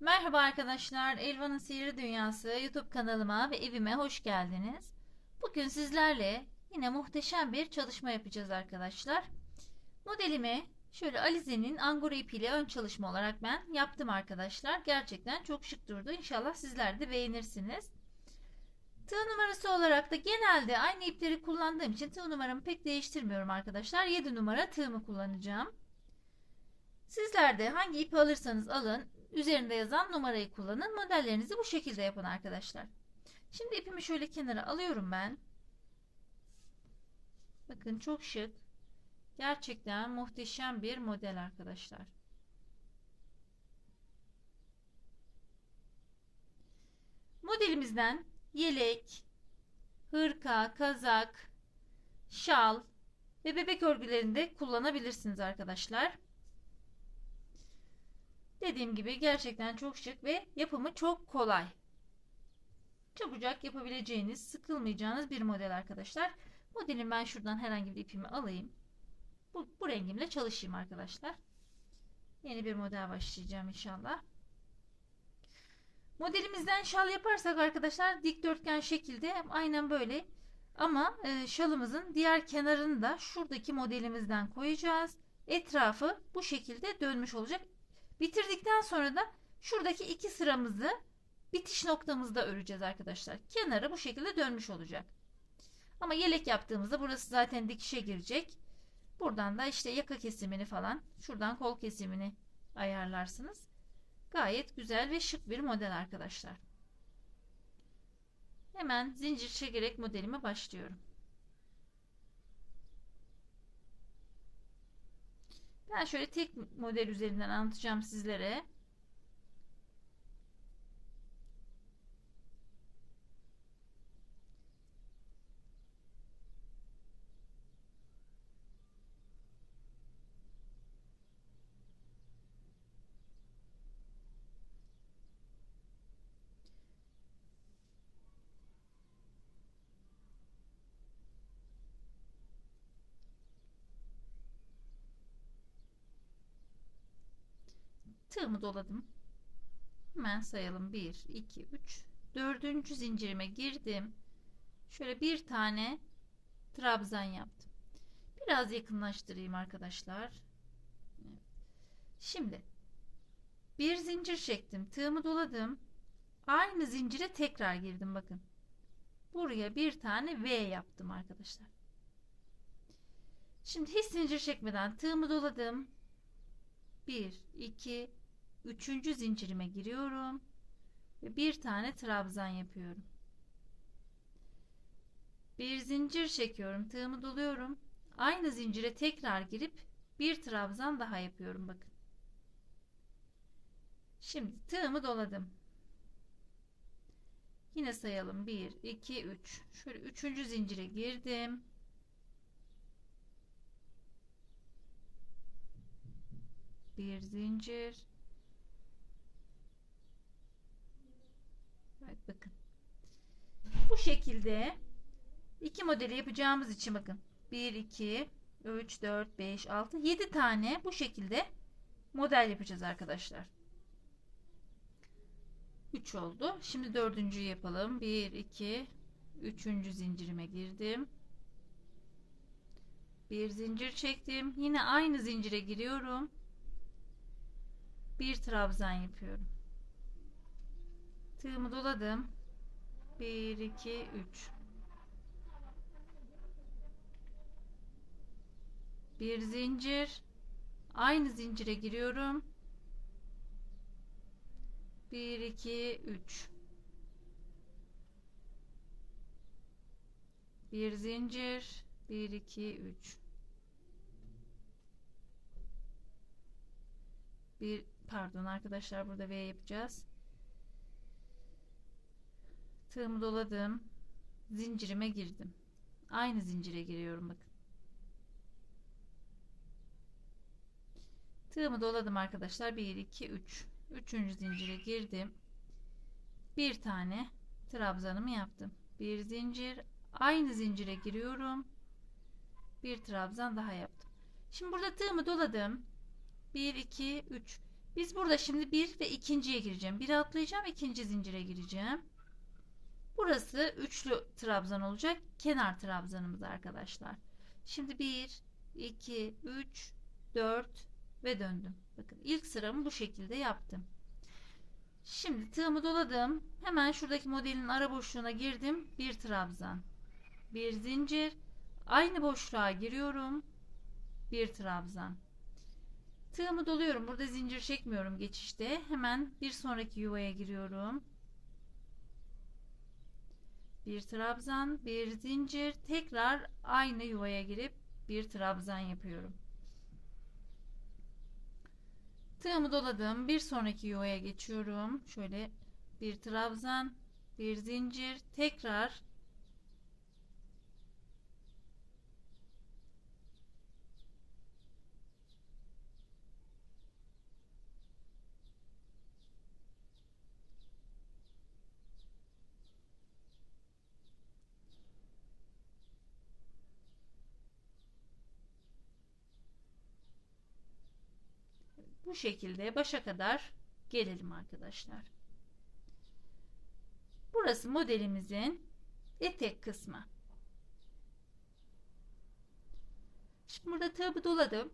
Merhaba arkadaşlar, Elvan'ın Sihirli Dünyası YouTube kanalıma ve evime hoş geldiniz. Bugün sizlerle yine muhteşem bir çalışma yapacağız arkadaşlar. Modelimi şöyle Alize'nin Angora ipiyle ön çalışma olarak ben yaptım arkadaşlar. Gerçekten çok şık durdu. İnşallah sizler de beğenirsiniz. Tığ numarası olarak da genelde aynı ipleri kullandığım için tığ numaramı pek değiştirmiyorum arkadaşlar. 7 numara tığımı kullanacağım. Sizler de hangi ipi alırsanız alın üzerinde yazan numarayı kullanın. Modellerinizi bu şekilde yapın arkadaşlar. Şimdi ipimi şöyle kenara alıyorum ben. Bakın çok şık. Gerçekten muhteşem bir model arkadaşlar. Modelimizden yelek, hırka, kazak, şal ve bebek örgülerinde kullanabilirsiniz arkadaşlar. Dediğim gibi gerçekten çok şık ve yapımı çok kolay. Çabucak yapabileceğiniz, sıkılmayacağınız bir model arkadaşlar. Modelim ben şuradan herhangi bir ipimi alayım. Bu, bu rengimle çalışayım arkadaşlar. Yeni bir model başlayacağım inşallah. Modelimizden şal yaparsak arkadaşlar dikdörtgen şekilde aynen böyle ama e, şalımızın diğer kenarını da şuradaki modelimizden koyacağız. Etrafı bu şekilde dönmüş olacak. Bitirdikten sonra da şuradaki iki sıramızı bitiş noktamızda öreceğiz arkadaşlar. Kenarı bu şekilde dönmüş olacak. Ama yelek yaptığımızda burası zaten dikişe girecek. Buradan da işte yaka kesimini falan şuradan kol kesimini ayarlarsınız. Gayet güzel ve şık bir model arkadaşlar. Hemen zincir çekerek modelime başlıyorum. Ben şöyle tek model üzerinden anlatacağım sizlere. Tığımı doladım. Hemen sayalım. 1, 2, 3. Dördüncü zincirime girdim. Şöyle bir tane trabzan yaptım. Biraz yakınlaştırayım arkadaşlar. Şimdi bir zincir çektim. Tığımı doladım. Aynı zincire tekrar girdim bakın. Buraya bir tane V yaptım arkadaşlar. Şimdi hiç zincir çekmeden tığımı doladım. 1 2 üçüncü zincirime giriyorum ve bir tane trabzan yapıyorum. Bir zincir çekiyorum, tığımı doluyorum. Aynı zincire tekrar girip bir trabzan daha yapıyorum bakın. Şimdi tığımı doladım. Yine sayalım. 1 2 3. Şöyle üçüncü zincire girdim. Bir zincir Evet bakın. Bu şekilde iki modeli yapacağımız için bakın. 1, 2, 3, 4, 5, 6, 7 tane bu şekilde model yapacağız arkadaşlar. 3 oldu. Şimdi dördüncüyü yapalım. 1, 2, 3. zincirime girdim. Bir zincir çektim. Yine aynı zincire giriyorum. Bir trabzan yapıyorum. Tığımı doladım. 1 2 3 Bir zincir. Aynı zincire giriyorum. 1 2 3 Bir zincir. 1 2 3 Bir pardon arkadaşlar burada V yapacağız. Tığımı doladım. Zincirime girdim. Aynı zincire giriyorum bakın. Tığımı doladım arkadaşlar. 1 2 3. Üçüncü zincire girdim. Bir tane trabzanımı yaptım. Bir zincir, aynı zincire giriyorum. Bir trabzan daha yaptım. Şimdi burada tığımı doladım. 1 2 3. Biz burada şimdi bir ve ikinciye gireceğim. Biri atlayacağım, ikinci zincire gireceğim. Burası üçlü trabzan olacak. Kenar trabzanımız arkadaşlar. Şimdi 1, 2, 3, 4 ve döndüm. Bakın ilk sıramı bu şekilde yaptım. Şimdi tığımı doladım. Hemen şuradaki modelin ara boşluğuna girdim. Bir trabzan. Bir zincir. Aynı boşluğa giriyorum. Bir trabzan. Tığımı doluyorum. Burada zincir çekmiyorum geçişte. Hemen bir sonraki yuvaya giriyorum. Bir trabzan, bir zincir. Tekrar aynı yuvaya girip bir trabzan yapıyorum. Tığımı doladım. Bir sonraki yuvaya geçiyorum. Şöyle bir trabzan, bir zincir, tekrar bu şekilde başa kadar gelelim arkadaşlar. Burası modelimizin etek kısmı. Şimdi burada tığımı doladım.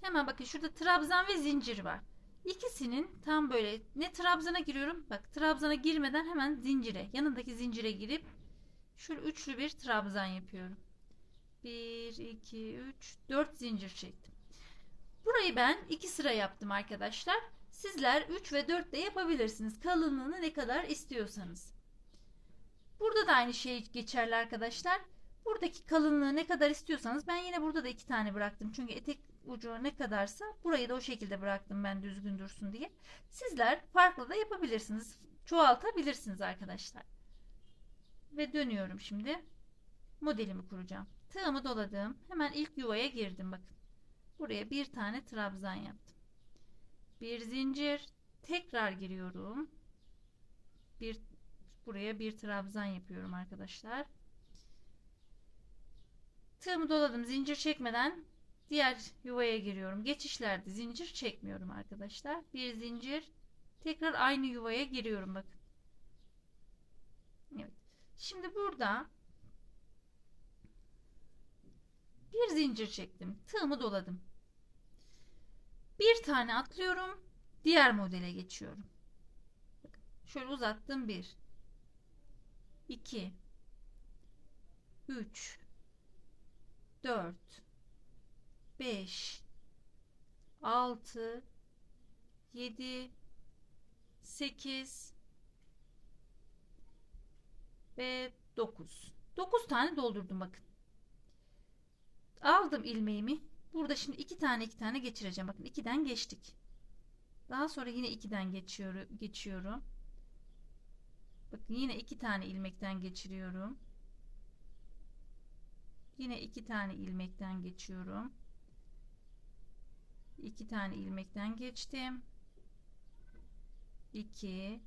Hemen bakın şurada trabzan ve zincir var. İkisinin tam böyle ne trabzana giriyorum. Bak trabzana girmeden hemen zincire yanındaki zincire girip şöyle üçlü bir trabzan yapıyorum. 1 2 3 4 zincir çektim. Burayı ben 2 sıra yaptım arkadaşlar. Sizler 3 ve 4 de yapabilirsiniz. Kalınlığını ne kadar istiyorsanız. Burada da aynı şey geçerli arkadaşlar. Buradaki kalınlığı ne kadar istiyorsanız ben yine burada da 2 tane bıraktım. Çünkü etek ucu ne kadarsa burayı da o şekilde bıraktım ben düzgün dursun diye. Sizler farklı da yapabilirsiniz. Çoğaltabilirsiniz arkadaşlar. Ve dönüyorum şimdi. Modelimi kuracağım. Tığımı doladım. Hemen ilk yuvaya girdim bakın. Buraya bir tane trabzan yaptım. Bir zincir. Tekrar giriyorum. Bir buraya bir trabzan yapıyorum arkadaşlar. Tığımı doladım. Zincir çekmeden diğer yuvaya giriyorum. Geçişlerde zincir çekmiyorum arkadaşlar. Bir zincir. Tekrar aynı yuvaya giriyorum bakın. Evet. Şimdi burada bir zincir çektim. Tığımı doladım. Bir tane atlıyorum. Diğer modele geçiyorum. Şöyle uzattım. 1 2 3 4 5 6 7 8 ve 9 9 tane doldurdum bakın aldım ilmeğimi burada şimdi iki tane iki tane geçireceğim. Bakın 2'den geçtik. Daha sonra yine 2'den geçiyorum geçiyorum. Bakın yine iki tane ilmekten geçiriyorum. Yine iki tane ilmekten geçiyorum. İki tane ilmekten geçtim. 2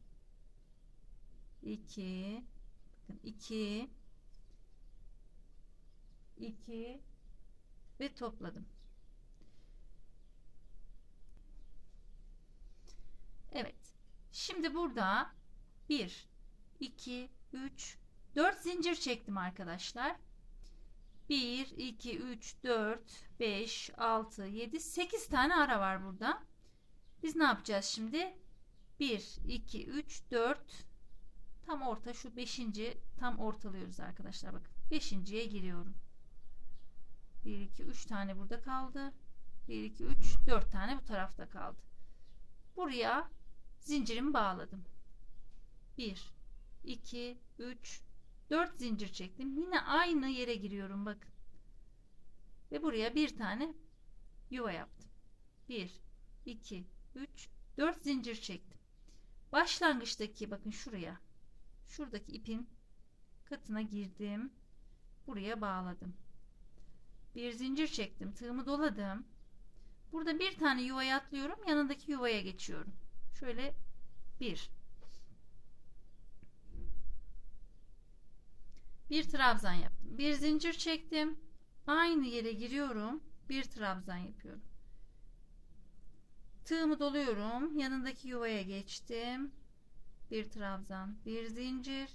2 bakın 2 2 ve topladım. Evet. Şimdi burada 1 2 3 4 zincir çektim arkadaşlar. 1 2 3 4 5 6 7 8 tane ara var burada. Biz ne yapacağız şimdi? 1 2 3 4 tam orta şu 5. tam ortalıyoruz arkadaşlar bakın. 5.'ye giriyorum. 1 2 3 tane burada kaldı. 1 2 3 4 tane bu tarafta kaldı. Buraya zincirimi bağladım. 1 2 3 4 zincir çektim. Yine aynı yere giriyorum bakın. Ve buraya bir tane yuva yaptım. 1 2 3 4 zincir çektim. Başlangıçtaki bakın şuraya. Şuradaki ipin katına girdim. Buraya bağladım bir zincir çektim tığımı doladım burada bir tane yuvaya atlıyorum yanındaki yuvaya geçiyorum şöyle bir bir trabzan yaptım bir zincir çektim aynı yere giriyorum bir trabzan yapıyorum Tığımı doluyorum. Yanındaki yuvaya geçtim. Bir trabzan, bir zincir.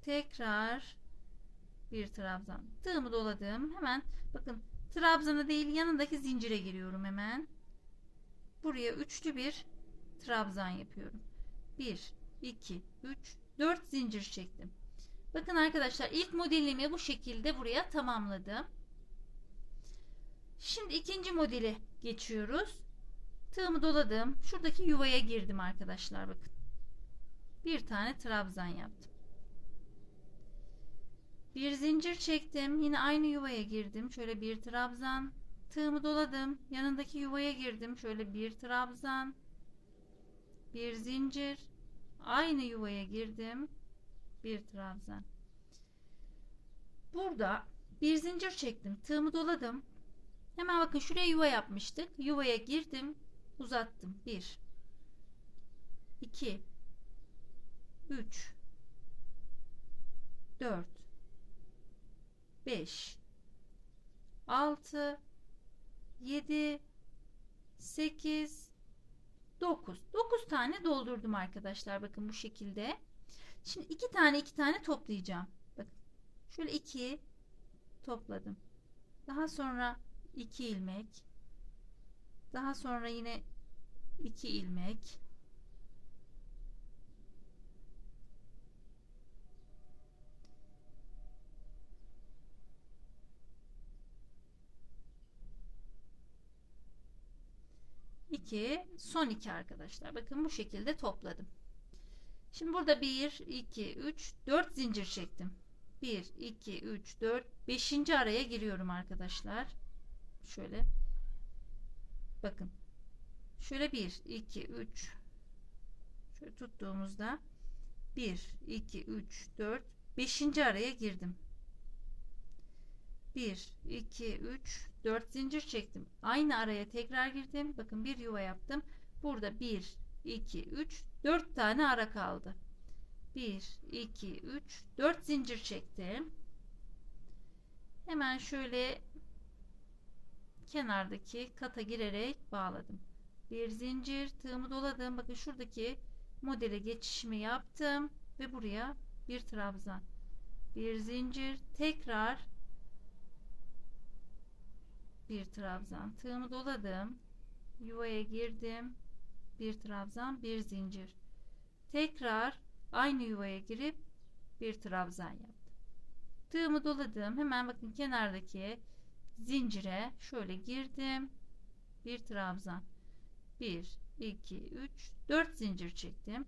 Tekrar bir trabzan. Tığımı doladım. Hemen bakın trabzana değil yanındaki zincire giriyorum hemen. Buraya üçlü bir trabzan yapıyorum. 1 2 3 4 zincir çektim. Bakın arkadaşlar ilk modelimi bu şekilde buraya tamamladım. Şimdi ikinci modeli geçiyoruz. Tığımı doladım. Şuradaki yuvaya girdim arkadaşlar bakın. Bir tane trabzan yaptım. Bir zincir çektim. Yine aynı yuvaya girdim. Şöyle bir trabzan. Tığımı doladım. Yanındaki yuvaya girdim. Şöyle bir trabzan. Bir zincir. Aynı yuvaya girdim. Bir trabzan. Burada bir zincir çektim. Tığımı doladım. Hemen bakın şuraya yuva yapmıştık. Yuvaya girdim. Uzattım. 1 2 3 4 5 6 7 8 9 9 tane doldurdum arkadaşlar bakın bu şekilde. Şimdi iki tane iki tane toplayacağım. Bakın şöyle 2 topladım. Daha sonra 2 ilmek. Daha sonra yine 2 ilmek iki son iki arkadaşlar. Bakın bu şekilde topladım. Şimdi burada 1 2 3 4 zincir çektim. 1 2 3 4 5. araya giriyorum arkadaşlar. Şöyle. Bakın. Şöyle 1 2 3 şöyle tuttuğumuzda 1 2 3 4 5. araya girdim 1 2 3 4 zincir çektim. Aynı araya tekrar girdim. Bakın bir yuva yaptım. Burada 1 2 3 4 tane ara kaldı. 1 2 3 4 zincir çektim. Hemen şöyle kenardaki kata girerek bağladım. Bir zincir tığımı doladım. Bakın şuradaki modele geçişimi yaptım ve buraya bir trabzan. Bir zincir tekrar bir trabzan tığımı doladım. Yuvaya girdim. Bir trabzan bir zincir. Tekrar aynı yuvaya girip bir trabzan yaptım. Tığımı doladım. Hemen bakın kenardaki zincire şöyle girdim. Bir trabzan. 1 2 3 4 zincir çektim.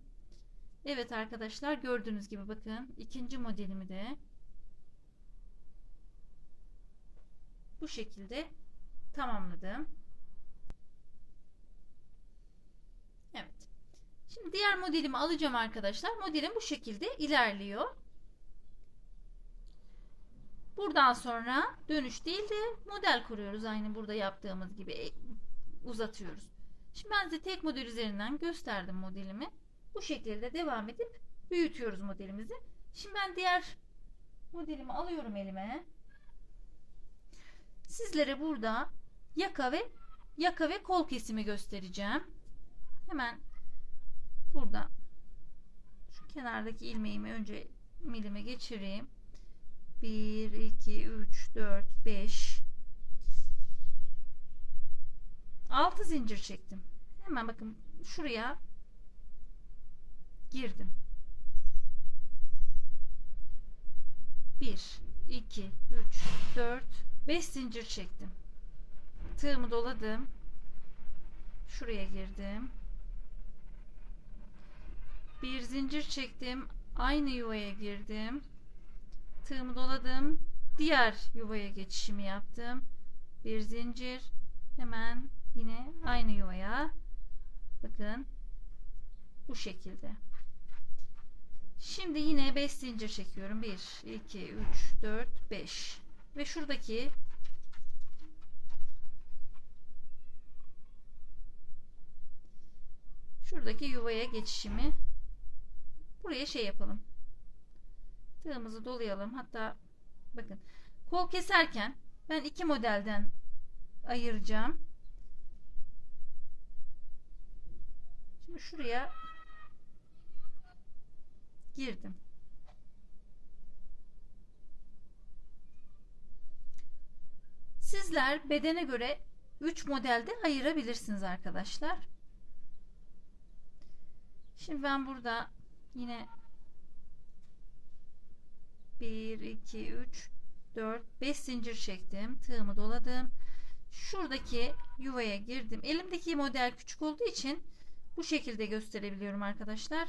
Evet arkadaşlar gördüğünüz gibi bakın ikinci modelimi de bu şekilde tamamladım. Evet. Şimdi diğer modelimi alacağım arkadaşlar. Modelim bu şekilde ilerliyor. Buradan sonra dönüş değil de model kuruyoruz. Aynı burada yaptığımız gibi e, uzatıyoruz. Şimdi ben size tek model üzerinden gösterdim modelimi. Bu şekilde devam edip büyütüyoruz modelimizi. Şimdi ben diğer modelimi alıyorum elime. Sizlere burada yaka ve yaka ve kol kesimi göstereceğim. Hemen burada şu kenardaki ilmeğimi önce milime geçireyim. 1 2 3 4 5 6 zincir çektim. Hemen bakın şuraya girdim. 1 2 3 4 5 zincir çektim. Tığımı doladım. Şuraya girdim. Bir zincir çektim. Aynı yuvaya girdim. Tığımı doladım. Diğer yuvaya geçişimi yaptım. Bir zincir. Hemen yine aynı yuvaya. Bakın. Bu şekilde. Şimdi yine 5 zincir çekiyorum. 1, 2, 3, 4, 5. Ve şuradaki şuradaki yuvaya geçişimi buraya şey yapalım. Tığımızı dolayalım. Hatta bakın kol keserken ben iki modelden ayıracağım. Şimdi şuraya girdim. Sizler bedene göre 3 modelde ayırabilirsiniz arkadaşlar. Şimdi ben burada yine 1 2 3 4 5 zincir çektim. Tığımı doladım. Şuradaki yuvaya girdim. Elimdeki model küçük olduğu için bu şekilde gösterebiliyorum arkadaşlar.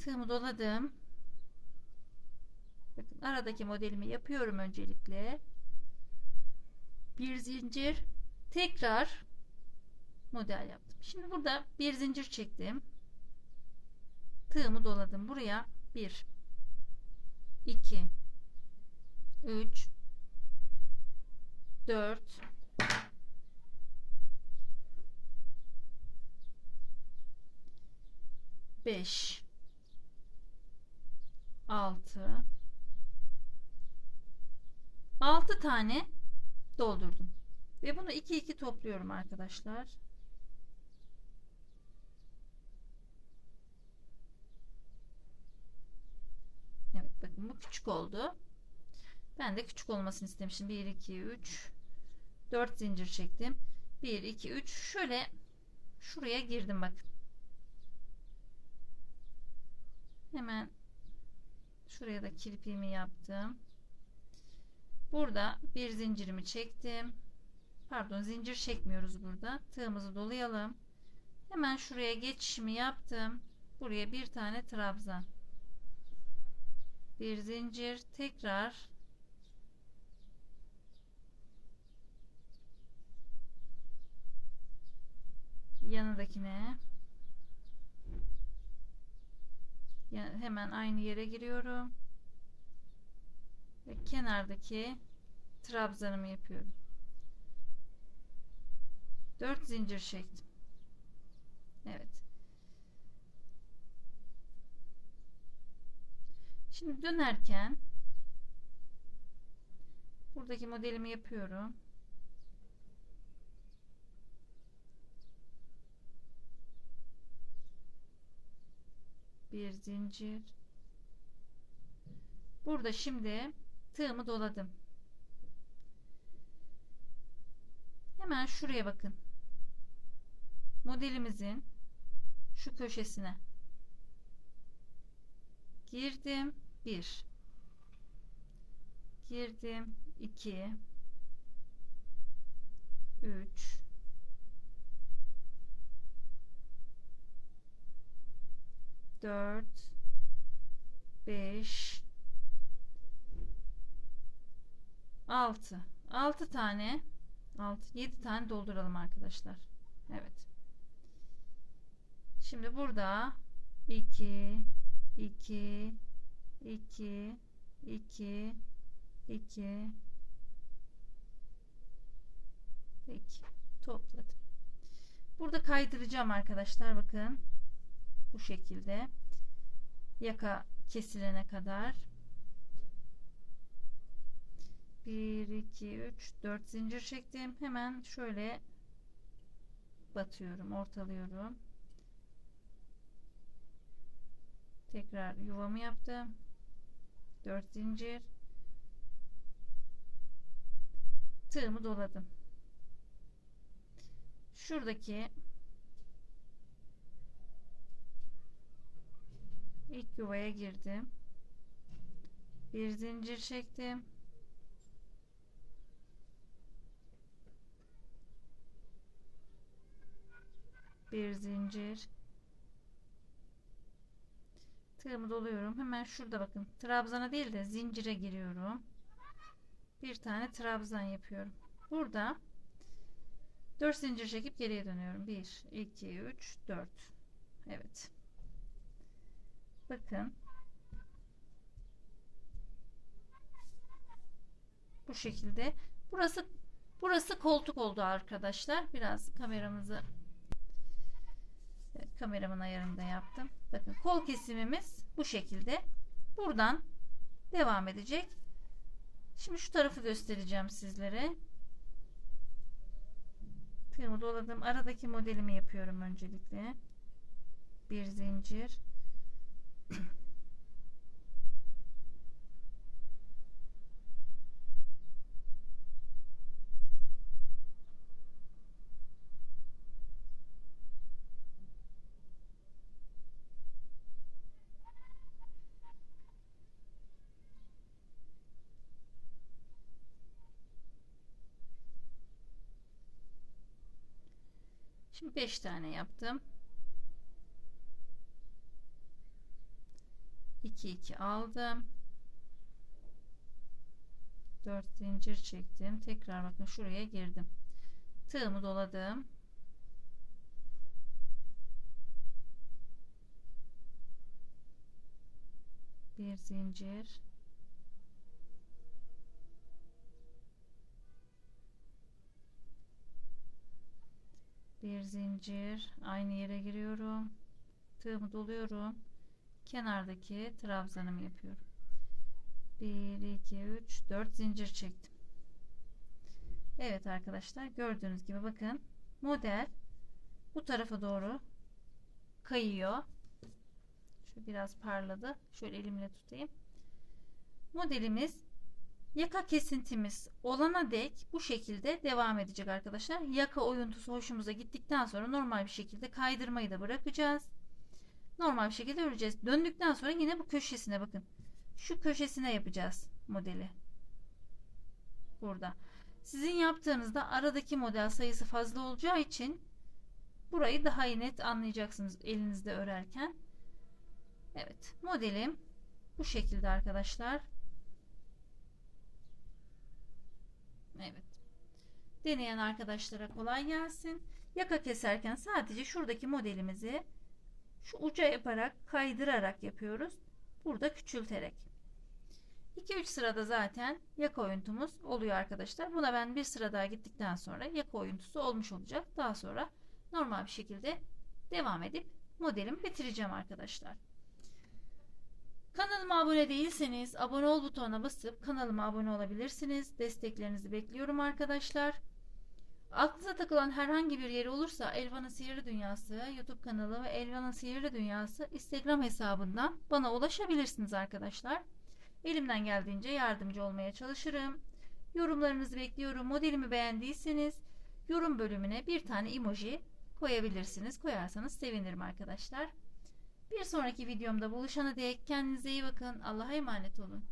Tığımı doladım. Bakın aradaki modelimi yapıyorum öncelikle. Bir zincir tekrar model yaptım. Şimdi burada bir zincir çektim. Tığımı doladım. Buraya 1 2 3 4 5 6 6 tane doldurdum. Ve bunu 2 2 topluyorum arkadaşlar. Evet bakın bu küçük oldu. Ben de küçük olmasını istemiştim. 1 2 3 4 zincir çektim. 1 2 3 şöyle şuraya girdim bakın. Hemen şuraya da kirpiğimi yaptım. Burada bir zincirimi çektim. Pardon zincir çekmiyoruz burada. Tığımızı dolayalım. Hemen şuraya geçişimi yaptım. Buraya bir tane trabzan. Bir zincir tekrar. Yanındakine. Hemen aynı yere giriyorum. Ve kenardaki trabzanımı yapıyorum. 4 zincir çektim Evet şimdi dönerken buradaki modelimi yapıyorum. Bir zincir. Burada şimdi tığımı doladım. Hemen şuraya bakın. Modelimizin şu köşesine girdim 1 girdim. 2 3 4 5 6 6 tane. 6 7 tane dolduralım arkadaşlar. Evet. Şimdi burada 2 2 2 2 2 Peki. Topladım. Burada kaydıracağım arkadaşlar. Bakın bu şekilde yaka kesilene kadar 1 2 3 4 zincir çektim hemen şöyle batıyorum ortalıyorum tekrar yuvamı yaptım 4 zincir. Tığımı doladım. Şuradaki ilk yuvaya girdim. Bir zincir çektim. Bir zincir tığımı doluyorum. Hemen şurada bakın. Trabzana değil de zincire giriyorum. Bir tane trabzan yapıyorum. Burada 4 zincir çekip geriye dönüyorum. 1 2 3 4 Evet. Bakın. Bu şekilde. Burası burası koltuk oldu arkadaşlar. Biraz kameramızı Kameramın ayarında yaptım. Bakın kol kesimimiz bu şekilde. Buradan devam edecek. Şimdi şu tarafı göstereceğim sizlere. Tığımı doladım. Aradaki modelimi yapıyorum öncelikle. Bir zincir. Şimdi 5 tane yaptım. 2 2 aldım. 4 zincir çektim. Tekrar bakın şuraya girdim. Tığımı doladım. Bir zincir. Bir zincir aynı yere giriyorum. Tığımı doluyorum. Kenardaki trabzanımı yapıyorum. 1 2 3 4 zincir çektim. Evet arkadaşlar gördüğünüz gibi bakın model bu tarafa doğru kayıyor. Şu biraz parladı. Şöyle elimle tutayım. Modelimiz Yaka kesintimiz olana dek bu şekilde devam edecek arkadaşlar. Yaka oyuntusu hoşumuza gittikten sonra normal bir şekilde kaydırmayı da bırakacağız. Normal bir şekilde öreceğiz. Döndükten sonra yine bu köşesine bakın. Şu köşesine yapacağız modeli. Burada. Sizin yaptığınızda aradaki model sayısı fazla olacağı için burayı daha iyi net anlayacaksınız elinizde örerken. Evet modelim bu şekilde arkadaşlar. Evet. Deneyen arkadaşlara kolay gelsin. Yaka keserken sadece şuradaki modelimizi şu uca yaparak kaydırarak yapıyoruz. Burada küçülterek. 2-3 sırada zaten yaka oyuntumuz oluyor arkadaşlar. Buna ben bir sıra daha gittikten sonra yaka oyuntusu olmuş olacak. Daha sonra normal bir şekilde devam edip modelimi bitireceğim arkadaşlar. Kanalıma abone değilseniz abone ol butonuna basıp kanalıma abone olabilirsiniz. Desteklerinizi bekliyorum arkadaşlar. Aklınıza takılan herhangi bir yeri olursa Elvan'ın Sihirli Dünyası YouTube kanalı ve Elvan'ın Sihirli Dünyası Instagram hesabından bana ulaşabilirsiniz arkadaşlar. Elimden geldiğince yardımcı olmaya çalışırım. Yorumlarınızı bekliyorum. Modelimi beğendiyseniz yorum bölümüne bir tane emoji koyabilirsiniz. Koyarsanız sevinirim arkadaşlar. Bir sonraki videomda buluşana dek kendinize iyi bakın. Allah'a emanet olun.